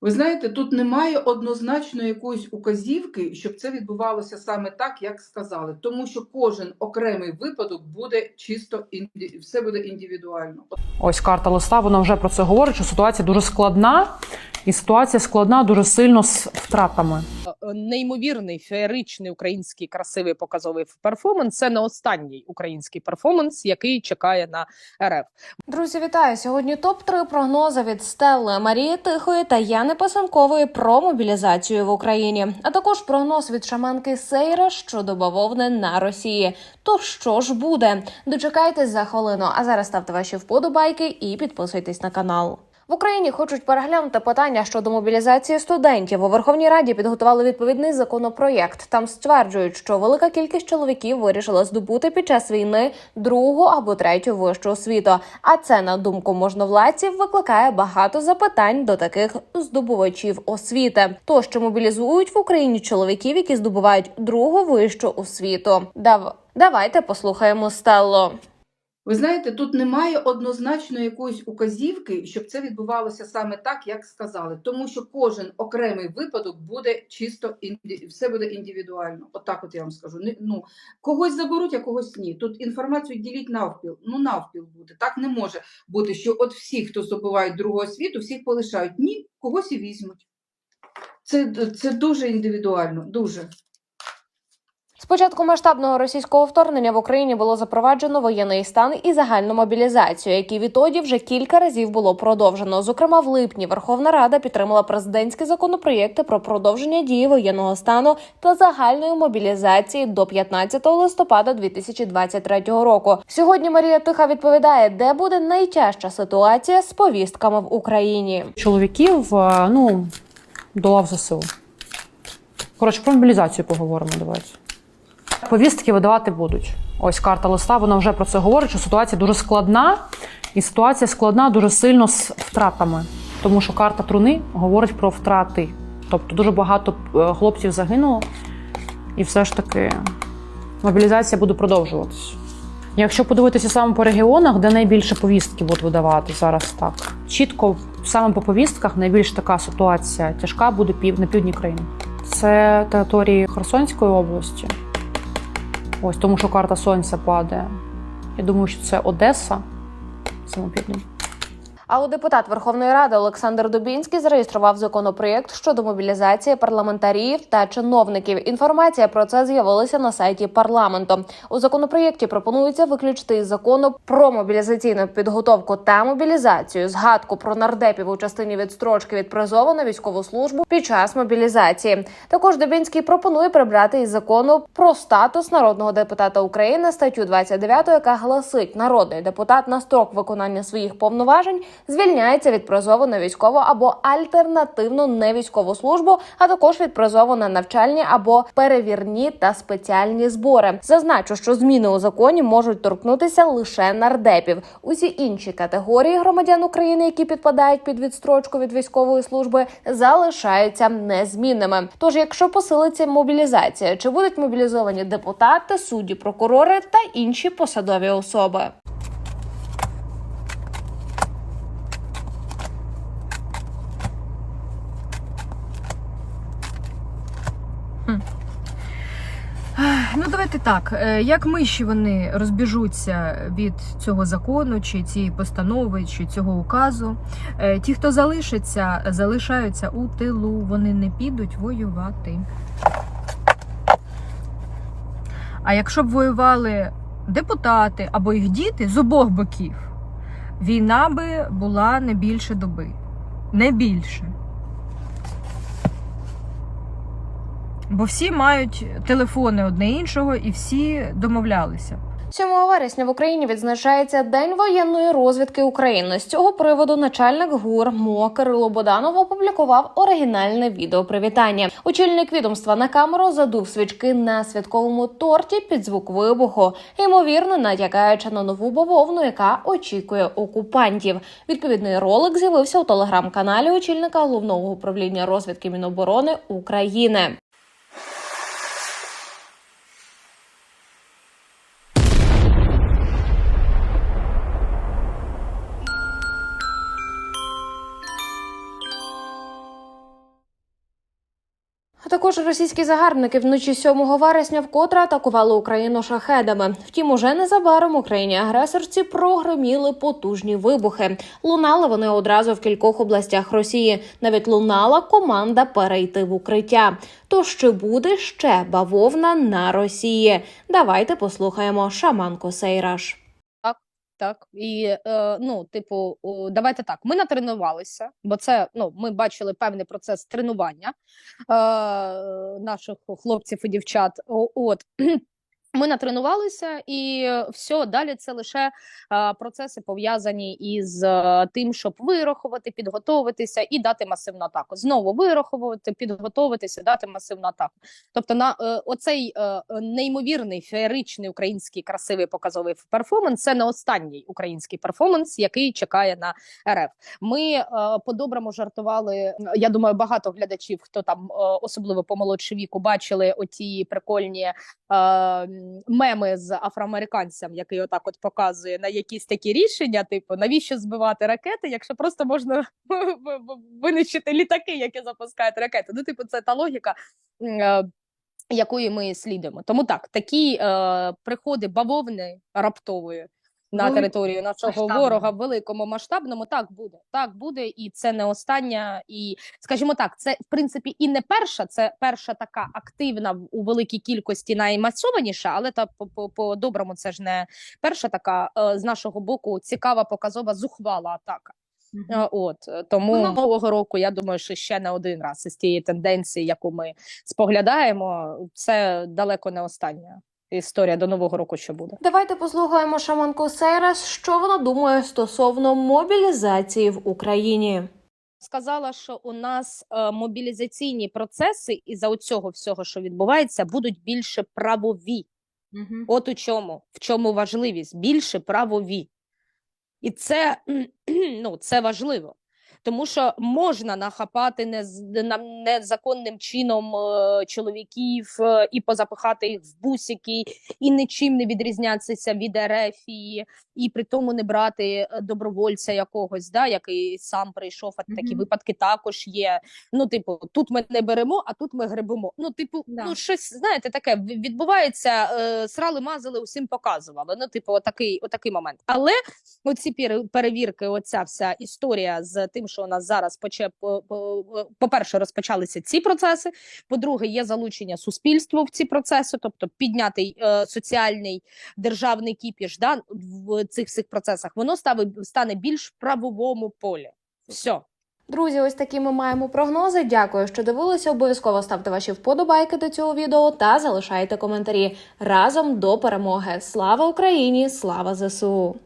Ви знаєте, тут немає однозначно якоїсь указівки, щоб це відбувалося саме так, як сказали, тому що кожен окремий випадок буде чисто інді... все буде індивідуально. Ось карта листа. Вона вже про це говорить, що ситуація дуже складна, і ситуація складна дуже сильно з втратами. е, неймовірний феєричний український красивий показовий перформанс. Це не останній український перформанс, який чекає на РФ. Друзі, вітаю! Сьогодні топ 3 прогнози від Стелли Марії Тихої та Яни Пасанкової про мобілізацію в Україні, а також прогноз від шаманки Сейра щодо бавовни на Росії. То що ж буде? Дочекайтесь за хвилину. А зараз ставте ваші вподобайки і підписуйтесь на канал. В Україні хочуть переглянути питання щодо мобілізації студентів. У Верховній Раді підготували відповідний законопроєкт. Там стверджують, що велика кількість чоловіків вирішила здобути під час війни другу або третю вищу освіту. А це, на думку можновладців, викликає багато запитань до таких здобувачів освіти. То що мобілізують в Україні чоловіків, які здобувають другу вищу освіту. Дав... Давайте послухаємо Стелло. Ви знаєте, тут немає однозначно якоїсь указівки, щоб це відбувалося саме так, як сказали, тому що кожен окремий випадок буде чисто інді... все буде індивідуально. Отак, от я вам скажу. Ну когось заберуть, а когось ні. Тут інформацію діліть навпіл. Ну навпіл буде. Так не може бути, що от всі, хто здобувають другу освіту, всіх полишають. Ні, когось і візьмуть. Це, це дуже індивідуально, дуже. З початку масштабного російського вторгнення в Україні було запроваджено воєнний стан і загальну мобілізацію, які відтоді вже кілька разів було продовжено. Зокрема, в липні Верховна Рада підтримала президентські законопроєкти про продовження дії воєнного стану та загальної мобілізації до 15 листопада 2023 року. Сьогодні Марія Тиха відповідає, де буде найтяжча ситуація з повістками в Україні. Чоловіків е, ну, до лав. Коротше, про мобілізацію поговоримо. Давайте. Повістки видавати будуть. Ось карта листа. Вона вже про це говорить, що ситуація дуже складна, і ситуація складна дуже сильно з втратами. Тому що карта труни говорить про втрати. Тобто дуже багато е, хлопців загинуло, і все ж таки мобілізація буде продовжуватись. Якщо подивитися саме по регіонах, де найбільше повістки будуть видавати зараз так. Чітко саме по повістках найбільш така ситуація тяжка буде пів на півдні країни. Це території Херсонської області. Ось тому, що карта сонця падає. Я думаю, що це Одеса, саме південь. А от депутат Верховної Ради Олександр Дубінський зареєстрував законопроєкт щодо мобілізації парламентарів та чиновників. Інформація про це з'явилася на сайті парламенту. У законопроєкті пропонується виключити із закону про мобілізаційну підготовку та мобілізацію згадку про нардепів у частині відстрочки від призову на військову службу під час мобілізації. Також Дубінський пропонує прибрати із закону про статус народного депутата України статтю 29, яка гласить народний депутат на строк виконання своїх повноважень звільняється від призову на військову або альтернативну невійськову службу, а також від призову на навчальні або перевірні та спеціальні збори. Зазначу, що зміни у законі можуть торкнутися лише нардепів. Усі інші категорії громадян України, які підпадають під відстрочку від військової служби, залишаються незмінними. Тож, якщо посилиться мобілізація, чи будуть мобілізовані депутати, судді, прокурори та інші посадові особи? Ну, давайте так. Е, Як миші вони розбіжуться від цього закону, чи цієї постанови, чи цього указу. Е, Ті, хто залишиться, залишаються у тилу, вони не підуть воювати. А якщо б воювали депутати або їх діти з обох боків, війна би була не більше доби. Не більше. Бо всі мають телефони одне іншого і всі домовлялися. 7 вересня в Україні відзначається День воєнної розвідки України. З цього приводу начальник ГУР МО Кирило Боданов опублікував оригінальне відео привітання. Очільник відомства на камеру задув свічки на святковому торті під звук вибуху, ймовірно, натякаючи на нову бавовну, яка очікує окупантів. Відповідний ролик з'явився у телеграм-каналі очільника головного управління розвідки Міноборони України. Також російські загарбники вночі 7 вересня вкотре атакували Україну шахедами. Втім, уже незабаром Україні агресорці прогреміли потужні вибухи. Лунали вони одразу в кількох областях Росії. Навіть лунала команда перейти в укриття. То що буде ще бавовна на Росії? Давайте послухаємо шаманку Сейраш. Так і е, ну, типу, давайте так. Ми натренувалися, бо це ну, ми бачили певний процес тренування е, наших хлопців і дівчат. От ми натренувалися, і все далі це лише е, процеси пов'язані із е, тим, щоб вирахувати, підготовитися і дати масивну атаку. Знову вираховувати, підготовитися, дати масивну атаку. Тобто, на е, оцей е, неймовірний феєричний український красивий показовий перформанс це не останній український перформанс, який чекає на РФ. Ми е, по-доброму жартували. Я думаю, багато глядачів, хто там е, особливо по молодші віку, бачили оті прикольні е, меми з афроамериканцем, який отак от показує на якісь такі рішення, типу навіщо збивати ракети, якщо просто можна винищити літаки, які запускають ракети. Ну, типу, це та логіка. е, Якої ми слідуємо, тому так такі е, приходи бавовни раптової на територію нашого масштабно. ворога великому масштабному так буде. Так буде, і це не остання. І скажімо так, це в принципі і не перша, це перша така активна у великій кількості наймасованіша, але та по, по, доброму це ж не перша така е, з нашого боку цікава, показова, зухвала атака. Е, От е, тому Ну, нового року я думаю, що ще не один раз із тієї тенденції, яку ми споглядаємо, це далеко не остання історія до нового року, що буде. Давайте послухаємо шаманку Сейрас, що вона думає стосовно мобілізації в Україні. Сказала, що у нас е, мобілізаційні процеси із за оцього всього, що відбувається, будуть більше правові. Мгм. От у чому, в чому важливість більше правові. І це, ну, це важливо. Тому що можна нахапати нез, на, незаконним чином е, чоловіків е, і позапихати їх в бусики, і нічим не відрізнятися від РФ, і при тому не брати е, добровольця якогось, да, який сам прийшов, а такі Мгм. випадки також є. Ну, типу, тут ми не беремо, а тут ми гребемо. Ну, типу, Да. ну щось знаєте, таке відбувається. Е, срали, мазали, усім показували. Ну, типу, отакий, отакий момент. Але оці перевірки, оця вся історія з тим, що у нас зараз поче по- по-перше, розпочалися ці процеси. По-друге, є залучення суспільства в ці процеси, тобто піднятий е, соціальний державний кіпіш да, в цих всіх процесах, воно стави- стане більш в правовому полі. Все. Друзі, ось такі ми маємо прогнози. Дякую, що дивилися. Обов'язково ставте ваші вподобайки до цього відео та залишайте коментарі разом до перемоги. Слава Україні! Слава ЗСУ!